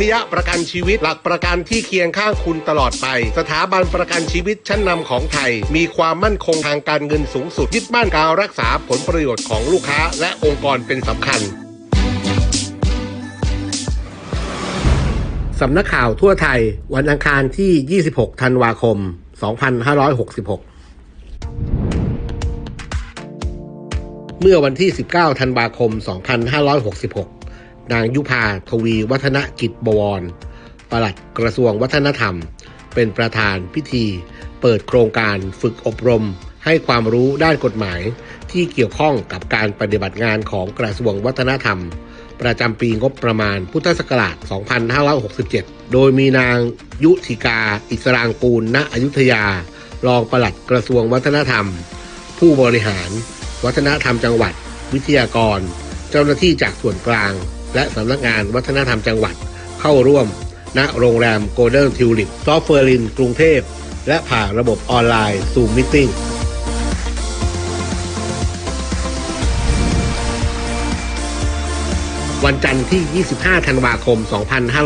พยประกันชีวิตหลักประกันที่เคียงข้างคุณตลอดไป สถาบันประกันชีวิตชั้นนำของไทย มีความมั่นคงทางการเงินสูงสุดยึดมั่นการรักษาผลประโยชน์ของลูกค้า และองค์กรเป็นสำคัญสำนักข่าวทั่วไทย วันอังคารที่ 26 ธันวาคม 2566เมื่อวันที่ 19 ธันวาคม 2566 นางยุพาทวีวัฒนกิจบวร ปลัดกระทรวงวัฒนธรรม เป็นประธานพิธี เปิดโครงการฝึกอบรม ให้ความรู้ด้านกฎหมาย ที่เกี่ยวข้องกับการปฏิบัติงานของกระทรวงวัฒนธรรม ประจำปีงบประมาณพุทธศักราช 2567 โดยมีนางยุธิกา อิสรางกูล ณ อยุธยา รองปลัดกระทรวงวัฒนธรรม ผู้บริหาร วัฒนธรรมจังหวัด วิทยากร เจ้าหน้าที่จากส่วนกลาง และสำนักงานวัฒนธรรมจังหวัดเข้าร่วม ณโรงแรมโกลเด้นทิวลิปซอฟเฟอร์ลินกรุงเทพ และผ่านระบบออนไลน์ซูมมิ팅วันจันทร์ที่ 25 ธันวาคม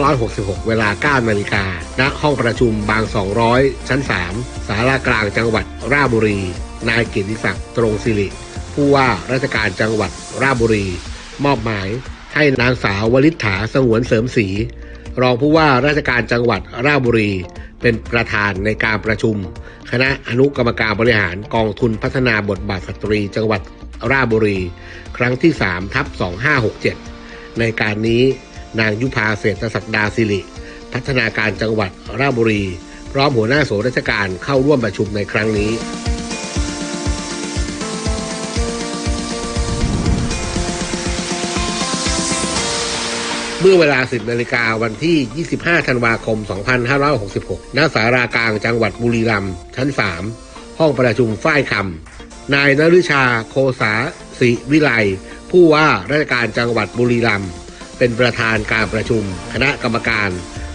2566 เวลา 9 นาฬิกา ณ ห้องประชุมบาง 200 ชั้น 3 สารากลางจังหวัดราชบุรี นายกียรติศักดิ์ ตรงสิริ ผู้ว่าราชการจังหวัดราชบุรี มอบหมาย ให้นางสาววลิษฐาสงวนเสริมศรีรองผู้ว่าราชการจังหวัดราชบุรี เป็นประธานในการประชุม คณะอนุกรรมการบริหารกองทุนพัฒนาบทบาทสตรีจังหวัดราชบุรี ครั้งที่3ทับ2567 ในการนี้นางยุพาเศรษฐศักดาสิริ พัฒนาการจังหวัดราชบุรี พร้อมหัวหน้าโสราชการเข้าร่วมประชุมในครั้งนี้ เมื่อเวลา 10นาฬิกาวันที่ 25 ธันวาคม 2566 ณ สารากลางจังหวัดบุรีรัมย์ ชั้น 3 ห้องประชุมฝ้ายคำ นายนฤชาโคสาศิวิไล ผู้ว่าราชการจังหวัดบุรีรัมย์ เป็นประธานการประชุม คณะกรรมการ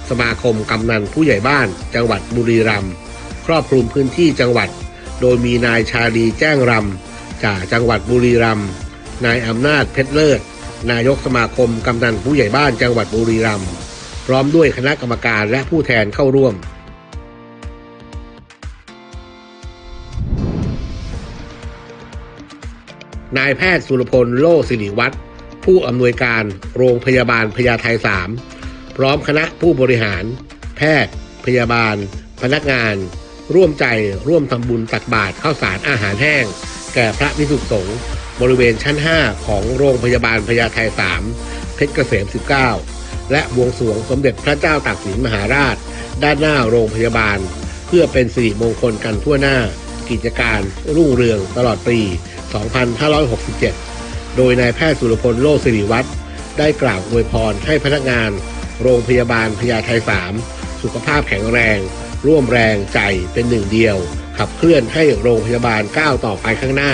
สมาคมกำนันผู้ใหญ่บ้าน จังหวัดบุรีรัมย์ ครอบคลุมพื้นที่จังหวัด โดยมีนายชาลีแจ้งรำจากจังหวัดบุรีรัมย์ นายอำนาจเพชรเลิศ นายกสมาคมกำนันผู้ใหญ่บ้านจังหวัดบุรีรัมย์พร้อมด้วยคณะกรรมการและผู้แทนเข้าร่วม นายแพทย์สุรพลโลสิริวัตรผู้อำนวยการโรงพยาบาลพญาไท3พร้อมคณะผู้บริหาร แพทย์ พยาบาล พนักงาน ร่วมใจร่วมทำบุญตักบาตรข้าวสารอาหารแห้ง แก่พระภิกษุสงฆ์ บริเวณชั้น 5 ของโรงพยาบาลพญาไท3เพชรเกษม 19 และบวงสรวงสมเด็จพระเจ้าตากสินมหาราช ด้านหน้าโรงพยาบาล เพื่อเป็นสิริมงคลกันทั่วหน้า กิจการรุ่งเรืองตลอดปี 2567 โดยนายแพทย์สุรพลโลสิริวัตรได้กล่าวอวยพรให้พนักงาน โรงพยาบาลพญาไท3สุขภาพแข็งแรง ร่วมแรงใจเป็นหนึ่งเดียวขับเคลื่อนให้โรงพยาบาลก้าวต่อไปข้างหน้า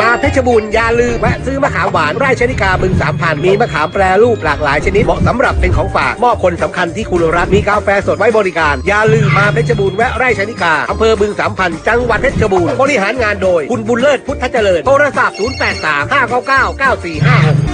มาเพชรบูรณ์อย่าลืมแวะซื้อมะขามหวานไร่ชนิกาบึงสามพันมีมะขามแปรรูปหลากหลายชนิดเหมาะสำหรับเป็นของฝากมอบคนสำคัญที่คุณรักมีกาแฟสดไว้บริการ อย่าลืมมาเพชรบูรณ์แวะไร่ชนิกาอำเภอบึงสามพันจังหวัดเพชรบูรณ์บริหารงานโดย คุณบุญเลิศพุทธเจริญโทรศัพท์ 083 599 9456